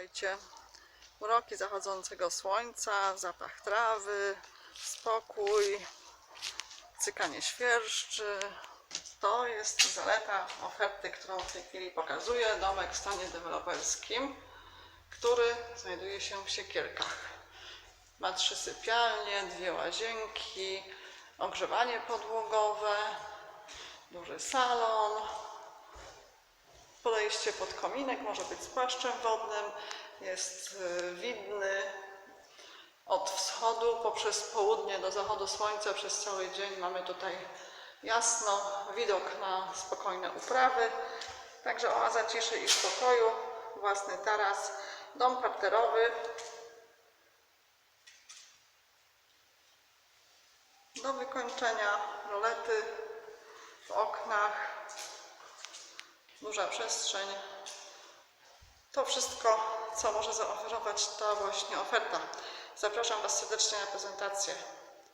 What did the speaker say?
Słuchajcie, uroki zachodzącego słońca, zapach trawy, spokój, cykanie świerszczy. To jest zaleta oferty, którą w tej chwili pokazuję. Domek w stanie deweloperskim, który znajduje się w Siekierkach. Ma trzy sypialnie, dwie łazienki, ogrzewanie podłogowe, duży salon, Podejście pod kominek może być z płaszczem wodnym, jest y, widny od wschodu poprzez południe do zachodu słońca przez cały dzień. Mamy tutaj jasno, widok na spokojne uprawy. Także oaza ciszy i spokoju, własny taras, dom parterowy. Do wykończenia rolety w oknach duża przestrzeń. To wszystko, co może zaoferować ta właśnie oferta. Zapraszam Was serdecznie na prezentację.